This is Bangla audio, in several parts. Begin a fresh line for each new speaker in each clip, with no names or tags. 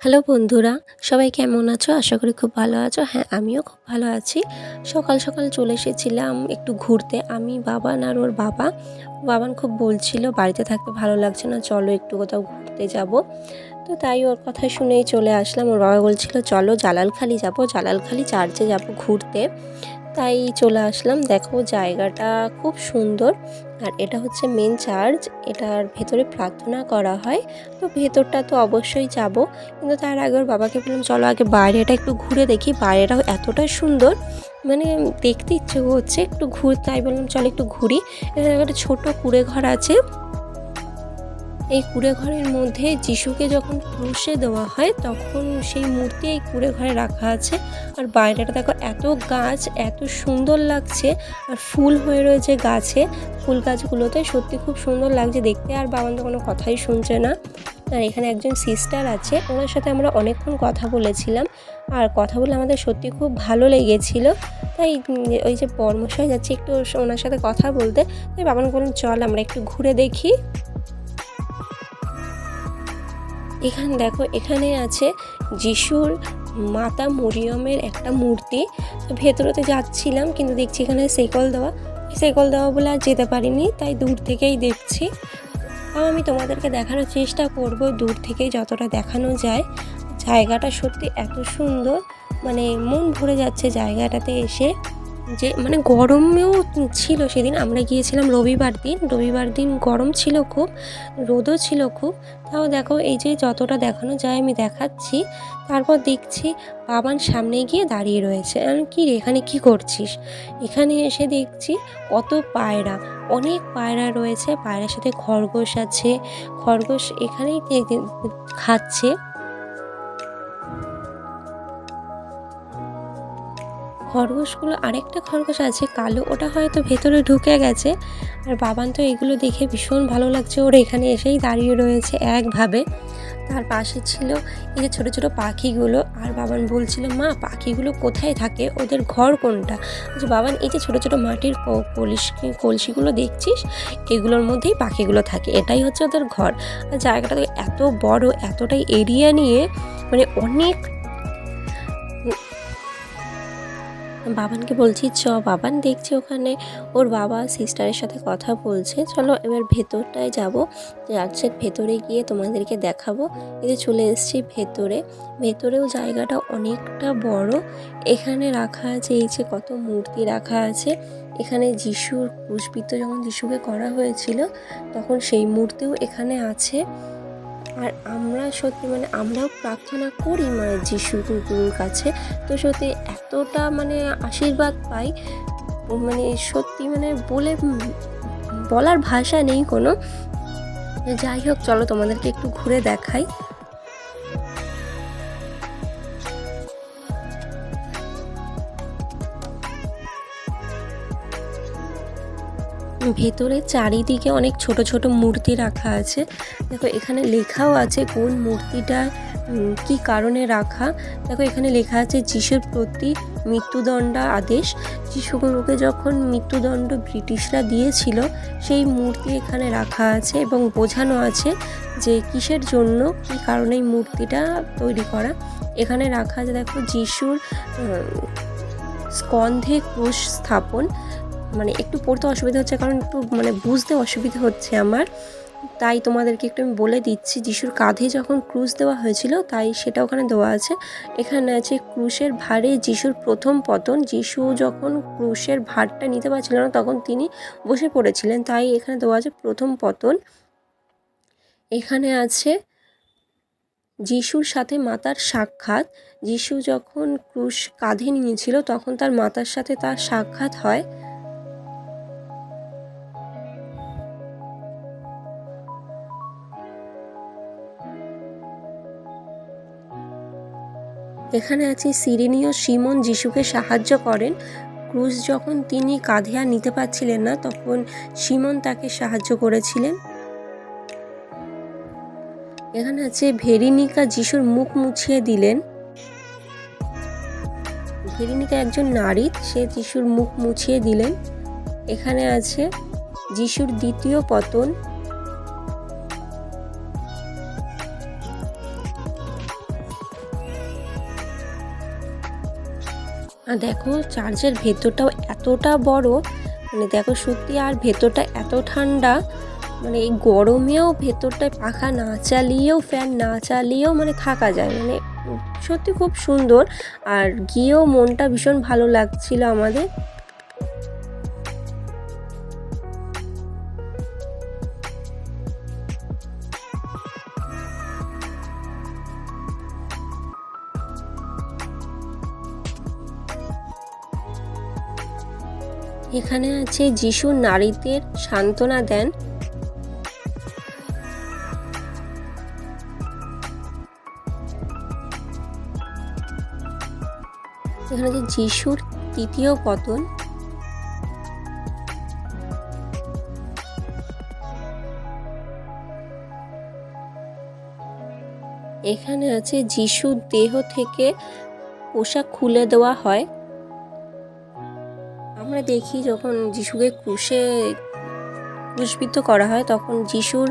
হ্যালো বন্ধুরা, সবাই কেমন আছো? আশা করি খুব ভালো আছো। হ্যাঁ আমিও খুব ভালো আছি। সকাল সকাল চলে এসেছিলাম একটু ঘুরতে। আমি বাবান আর ওর বাবা। বাবান খুব বলছিল, বাড়িতে থাকতে ভালো লাগছে না, চলো একটু কোথাও ঘুরতে যাব। তো তাই ওর কথা শুনেই চলে আসলাম। ওর বাবা বলছিল, চলো জালালখালি যাব। জালালখালি চার্চে যাব ঘুরতে। তাই চলে আসলাম। দেখো জায়গাটা খুব সুন্দর। আর এটা হচ্ছে মেন চার্চ এটার ভেতরে প্রার্থনা করা হয়। তো ভেতরটা তো অবশ্যই যাব। কিন্তু তার আগে ওর বাবাকে বললাম, চলো আগে বাইরেটা একটু ঘুরে দেখি। বাইরেটাও এতটা সুন্দর। মানে দেখতে ইচ্ছে হচ্ছে একটু ঘুর তাই বললাম, চলো একটু ঘুরি। এখানে একটা ছোটো কুড়ে ঘর আছে। এই কুড়ে ঘরের মধ্যে যিশুকে যখন ক্রুশে দেওয়া হয়, তখন সেই মূর্তি এই কুড়ে ঘরে রাখা আছে। আর বাইরেটা দেখো, এত গাছ, এত সুন্দর লাগছে। আর ফুল হয়ে রয়েছে গাছে। ফুল গাছগুলোতে সত্যি খুব সুন্দর লাগছে দেখতে। আর বাবান তো কোনো কথাই শুনছে না। আর এখানে একজন সিস্টার আছে। ওনার সাথে আমরা অনেকক্ষণ কথা বলেছিলাম। আর কথা বলে আমাদের সত্যি খুব ভালো লেগেছিল। তাই ওই যে পরমশাই যাচ্ছে, একটু ওনার সাথে কথা বলতে। তাই বাবান বলুন চল, আমরা একটু ঘুরে দেখি। এখানে, দেখো, এখানে আছে যিশুর মাতা মরিয়মের একটা মূর্তি। তো ভেতরেতে যাচ্ছিলাম, কিন্তু দেখছি এখানে সেকল দেওয়া। সেকল দেওয়া বলে আর যেতে পারিনি, তাই দূর থেকেই দেখছি। তাও আমি তোমাদেরকে দেখানোর চেষ্টা করব, দূর থেকেই যতটা দেখানো যায়। জায়গাটা সত্যি এত সুন্দর মানে মন ভরে যাচ্ছে জায়গাটাতে এসে। যে মানে গরমেও ছিল সেদিন, আমরা গিয়েছিলাম রবিবার দিন। রবিবার দিন গরম ছিল খুব, রোদও ছিল খুব। তাও দেখো এই যে যতটা দেখানো যায় আমি দেখাচ্ছি। তারপর দেখছি বাবান সামনে গিয়ে দাঁড়িয়ে রয়েছে। আমি কী এখানে কী করছিস? এখানে এসে দেখছি কত পায়রা, অনেক পায়রা রয়েছে। পায়রার সাথে খরগোশ আছে, খরগোশ এখানেই খাচ্ছে। খরগোশগুলো আরেকটা খরগোশ আছে, কালো, ওটা হয়তো ভেতরে ঢুকে গেছে। আর বাবান তো এগুলো দেখে ভীষণ ভালো লাগছে, ওর এখানে এসেই দাঁড়িয়ে রয়েছে একভাবে। তার পাশে ছিল এই যে ছোটো ছোটো পাখিগুলো, আর বাবান বলছিল, মা, পাখিগুলো কোথায় থাকে? ওদের ঘর কোনটা? যে, বাবান, এই যে ছোটো ছোটো মাটির কলস কলসিগুলো দেখছিস? এগুলোর মধ্যেই পাখিগুলো থাকে, এটাই হচ্ছে ওদের ঘর। আর জায়গাটা এত বড়, এতটাই এরিয়া নিয়ে মানে অনেক বাবানকে বলছি, চ, বাবান দেখছি ওখানে। ওর বাবা সিস্টারের সাথে কথা বলছে। চলো এবার ভেতরটায় যাব। চার্চের ভেতরে গিয়ে তোমাদেরকে দেখাবো। এই চলে এসেছি ভেতরে। ভেতরেও জায়গাটা অনেকটা বড়। এখানে রাখা আছে, এই যে কত মূর্তি রাখা আছে। এখানে যিশুর ক্রুশবিদ্ধ যখন যিশুকে করা হয়েছিল, তখন সেই মূর্তিও এখানে আছে। আর আমরা সত্যি মানে আমরাও প্রার্থনা করি মানে যিশু গুরুর কাছে। তো সত্যি এতটা মানে আশীর্বাদ পাই। মানে সত্যি মানে বলে বলার ভাষা নেই কোনো। যাই হোক, চলো তোমাদেরকে একটু ঘুরে দেখাই। ভেতরে চারিদিকে অনেক ছোট ছোট মূর্তি রাখা আছে। দেখো, এখানে লেখাও আছে কোন মূর্তিটা কি কারণে রাখা। দেখো, এখানে লেখা আছে যিশুর প্রতি মৃত্যুদণ্ড আদেশ। যিশুগুলোকে যখন মৃত্যুদণ্ড ব্রিটিশরা দিয়েছিল, সেই মূর্তি এখানে রাখা আছে এবং বোঝানো আছে যে কিসের জন্য, কি কারণে এই মূর্তিটা তৈরি করা। এখানে রাখা আছে, দেখো, যিশুর স্কন্ধে ক্রুশ স্থাপন। মানে একটু পড়তে অসুবিধা হচ্ছে, কারণ একটু মানে বুঝতে অসুবিধা হচ্ছে আমার। তাই তোমাদেরকে একটু আমি বলে দিচ্ছি, যিশুর কাঁধে যখন ক্রুশ দেওয়া হয়েছিল, তাই সেটা ওখানে দেওয়া আছে। এখানে আছে, ক্রুশের ভারে যিশুর প্রথম পতন, যিশু যখন ক্রুশের ভারটা নিতে পারছিল না, তখন তিনি বসে পড়েছিলেন। তাই এখানে দেওয়া আছে, প্রথম পতন। এখানে আছে, যিশুর সাথে মাতার সাক্ষাৎ। যিশু যখন ক্রুশ কাঁধে নিয়েছিল, তখন তার মাতার সাথে তার সাক্ষাৎ হয়। এখানে আছে সিরিনীয় সিমন যিশুকে সাহায্য করেন। ক্রুজ যখন তিনি কাঁধে আর নিতে পারছিলেন না, তখন সিমন তাকে সাহায্য করেছিলেন। এখানে আছে, ভেরিনিকা যিশুর মুখ মুছিয়ে দিলেন। ভেরিনিকা একজন নারী, সে যিশুর মুখ মুছিয়ে দিলেন। এখানে আছে, যিশুর দ্বিতীয় পতন। আর দেখো চার্চের ভেতরটাও এতটা বড় মানে দেখো সত্যি আর ভেতরটা এত ঠান্ডা মানে এই গরমেও ভেতরটায় পাখা না চালিয়েও ফ্যান না চালিয়েও মানে থাকা যায় মানে সত্যি খুব সুন্দর। আর গিয়েও মনটা ভীষণ ভালো লাগছিল আমাদের। এখানে আছে যিশু নারীদের সান্ত্বনা দেন। এখানে যে যিশুর তৃতীয় পতন। এখানে আছে যিশুর দেহ থেকে পোশাক খুলে দেওয়া হয়। আমরা দেখি যখন যিশুকে ক্রুশে ক্রুশবিদ্ধ করা হয়, তখন যিশুর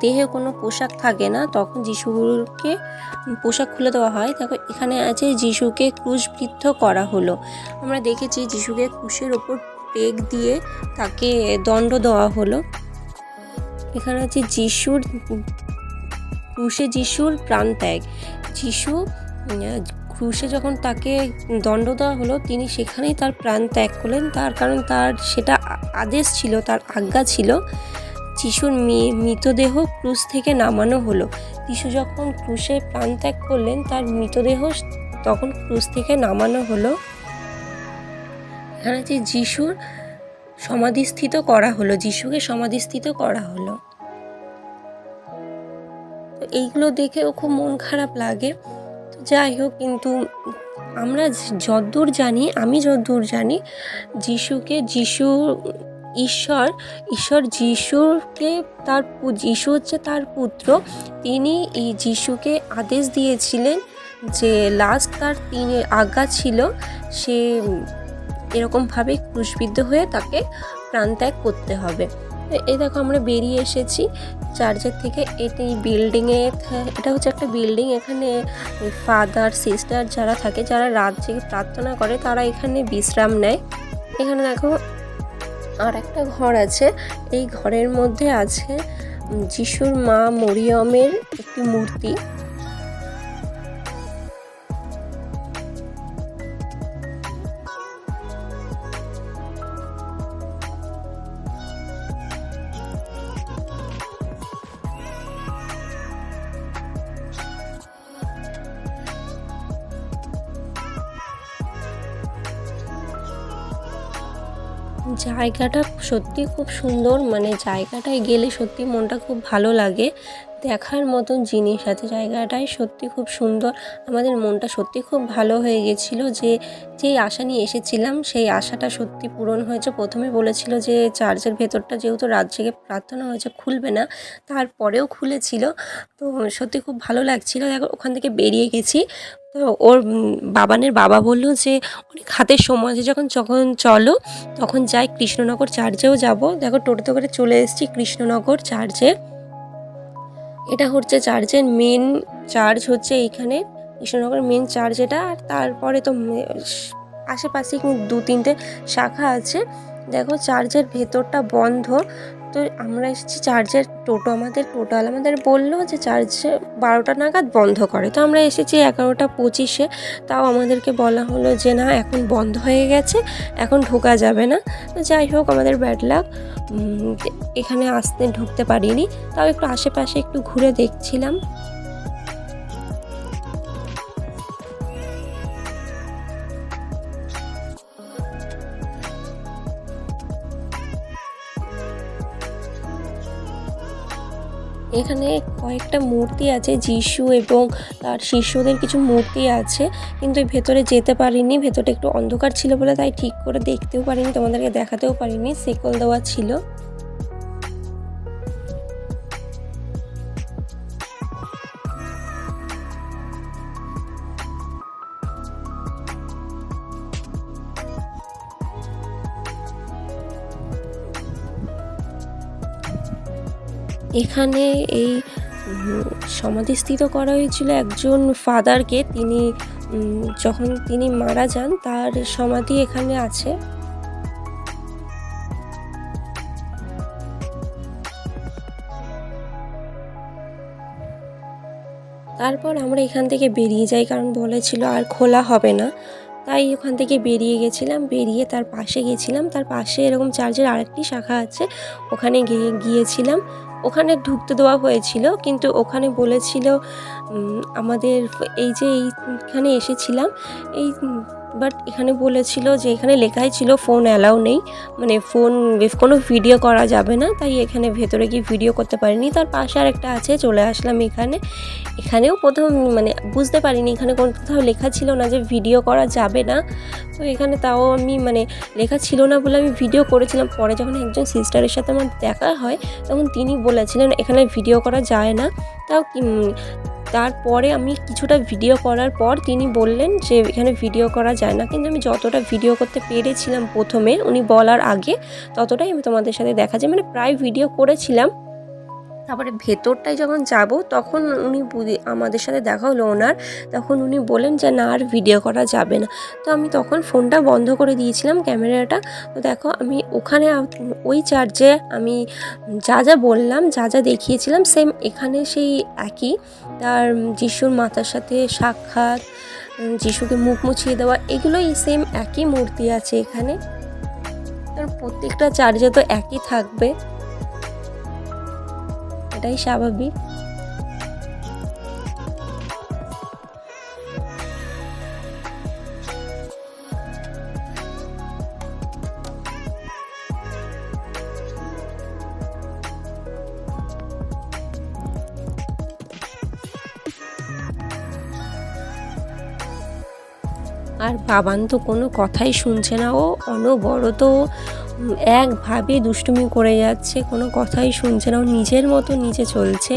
দেহে কোনো পোশাক থাকে না, তখন যিশুকে পোশাক খুলে দেওয়া হয়। দেখো, এখানে আছে যিশুকে ক্রুশবিদ্ধ করা হলো। আমরা দেখেছি যিশুকে ক্রুশের ওপর পেগ দিয়ে তাকে দণ্ড দেওয়া হলো। এখানে আছে যিশুর, ক্রুশে যিশুর প্রাণ ত্যাগ যিশু ক্রুশে যখন তাকে দণ্ড দেওয়া হলো, তিনি সেখানেই তার প্রাণ ত্যাগ করলেন। তার কারণ তার সেটা আদেশ ছিল, তার আজ্ঞা ছিল, যিশুর মৃতদেহ ক্রুশ থেকে নামানো হলো। যিশু যখন ক্রুশে প্রাণ ত্যাগ করলেন, তার মৃতদেহ তখন ক্রুশ থেকে নামানো হলো। এখানে যে যিশুর সমাধিস্থিত করা হলো, যিশুকে সমাধিস্থিত করা হলো। এইগুলো দেখেও খুব মন খারাপ লাগে। যাই হোক, কিন্তু আমরা যদ্দূর জানি, আমি যদ্দূর জানি, যিশুকে, যিশু ঈশ্বর ঈশ্বর যিশুকে তার যিশু হচ্ছে তার পুত্র, তিনি এই যিশুকে আদেশ দিয়েছিলেন যে লাস্ট তার তিন আজ্ঞা ছিল, সে এরকমভাবে ক্রুশবিদ্ধ হয়ে তাকে প্রাণত্যাগ করতে হবে। এই দেখো আমরা বেরিয়ে এসেছি চার্চের থেকে। এটি বিল্ডিংয়ে এটা হচ্ছে একটা বিল্ডিং এখানে ফাদার সিস্টার যারা থাকে, যারা রাত জেগে প্রার্থনা করে, তারা এখানে বিশ্রাম নেয়। এখানে দেখো আর একটা ঘর আছে। এই ঘরের মধ্যে আছে যিশুর মা মরিয়মের একটি মূর্তি। জায়গাটা সত্যি খুব সুন্দর মানে জায়গাটায় গেলে সত্যি মনটা খুব ভালো লাগে। দেখার মতন জিনিস আছে জায়গাটায়, সত্যি খুব সুন্দর। আমাদের মনটা সত্যি খুব ভালো হয়ে গেছিল যে, যেই আশা নিয়ে এসেছিলাম, সেই আশাটা সত্যি পূরণ হয়েছে। প্রথমে বলেছিল যে, চার্চের ভেতরটা যেহেতু রাত জেগে প্রার্থনা হয়েছে, খুলবে না। তারপরেও খুলেছিল। তো সত্যি খুব ভালো লাগছিল। ওখান থেকে বেরিয়ে গেছি। তো ওর বাবানের বাবা বলল যে, অনেক হাতের সময় আছে, যখন যখন চলো, তখন যাই কৃষ্ণনগর চার্চেও যাব। দেখো, টোটোতে করে চলে এসেছি কৃষ্ণনগর চার্চে। এটা হচ্ছে চার্চের মেন চার্চ হচ্ছে এইখানে, কৃষ্ণনগর মেন চার্চ এটা। আর তারপরে তো আশেপাশে দু তিনটে শাখা আছে। দেখো, চার্চের ভেতরটা বন্ধ। তো আমরা এসেছি চার্জের টোটো, আমাদের টোটাল আমাদের বলল যে চার্জে বারোটা নাগাদ বন্ধ করে। তো আমরা এসেছি এগারোটা পঁচিশে, তাও আমাদেরকে বলা হলো যে না, এখন বন্ধ হয়ে গেছে, এখন ঢোকা যাবে না। তো যাই হোক, আমাদের ব্যাড লাক এখানে আসতে ঢুকতে পারিনি, তাও একটু আশেপাশে একটু ঘুরে দেখছিলাম। এখানে কয়েকটা মূর্তি আছে, যিশু এবং তার শিষ্যদের কিছু মূর্তি আছে, কিন্তু ভেতরে যেতে পারিনি, ভেতরটা একটু অন্ধকার ছিল বলে তাই ঠিক করে দেখতেও পারিনি, তোমাদেরকে দেখাতেও পারিনি সেকল দেওয়া ছিল। এখানে এই সমাধিস্থিত করা হয়েছিল একজন ফাদারকে। তিনি যখন তিনি মারা যান, তার সমাধি এখানে আছে। তারপর আমরা এখান থেকে বেরিয়ে যাই, কারণ বলেছিল আর খোলা হবে না। তাই ওখান থেকে বেরিয়ে গেছিলাম, বেরিয়ে তার পাশে গেছিলাম। তার পাশে এরকম চার্চের আরেকটি শাখা আছে, ওখানে গিয়ে গিয়েছিলাম। ওখানে ঢুকতে দেওয়া হয়েছিল, কিন্তু ওখানে বলেছিল আমাদের এই যে এইখানে এসেছিলাম, এই বাট এখানে বলেছিল যে এখানে লেখাই ছিল ফোন অ্যালাউ নেই। মানে ফোন কোনো ভিডিও করা যাবে না, তাই এখানে ভেতরে গিয়ে ভিডিও করতে পারিনি। তার পাশে আর একটা আছে, চলে আসলাম এখানে। এখানেও প্রথম মানে বুঝতে পারিনি এখানে কোনো কোথাও লেখা ছিল না যে ভিডিও করা যাবে না। তো এখানে তাও আমি মানে লেখা ছিল না বলে আমি ভিডিও করেছিলাম। পরে যখন একজন সিস্টারের সাথে আমার দেখা হয়, তখন তিনি বলেছিলেন, এখানে ভিডিও করা যায় না। তাও তারপরে আমি কিছুটা ভিডিও করার পর তিনি বললেন যে, এখানে ভিডিও করা যায় না। কিন্তু আমি যতটা ভিডিও করতে পেরেছিলাম প্রথমে, উনি বলার আগে, ততটাই আমি তোমাদের সাথে দেখা যায় মানে প্রায় ভিডিও করেছিলাম। তারপরে ভেতরটায় যখন যাব, তখন উনি আমাদের সাথে দেখা হলো ওনার, তখন উনি বলেন যে, না, আর ভিডিও করা যাবে না। তো আমি তখন ফোনটা বন্ধ করে দিয়েছিলাম ক্যামেরাটা। তো দেখো, আমি ওখানে ওই চার্জে আমি যা যা বললাম, যা যা দেখিয়েছিলাম সেম এখানে সেই একই। তার যিশুর মাতার সাথে সাক্ষাৎ যিশুকে মুখ মুছিয়ে দেওয়া, এগুলোই সেম একই মূর্তি আছে এখানে। তার প্রত্যেকটা চার্জে তো একই থাকবে। এটাই স্বাভাবিক। আর বাবান তো কোনো কথাই শুনছে না। ও অনবরত একভাবে দুষ্টুমি করে যাচ্ছে কোনো কথাই শুনছে না ও নিজের মতো নিচে চলছে।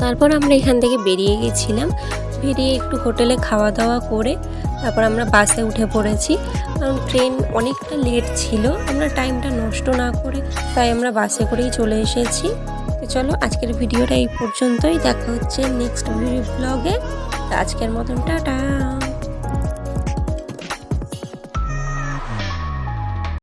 তারপর আমরা এখান থেকে বেরিয়ে গেছিলাম। বেরিয়ে একটু হোটেলে খাওয়া দাওয়া করে তারপর আমরা বাসে উঠে পড়েছি। কারণ ট্রেন অনেকটা লেট ছিল, আমরা টাইমটা নষ্ট না করে তাই আমরা বাসে করেই চলে এসেছি। তো চলো আজকের ভিডিওটা এই পর্যন্তই। দেখা হচ্ছে নেক্সট ভিডিও ব্লগে আজকের মতন, টাটা!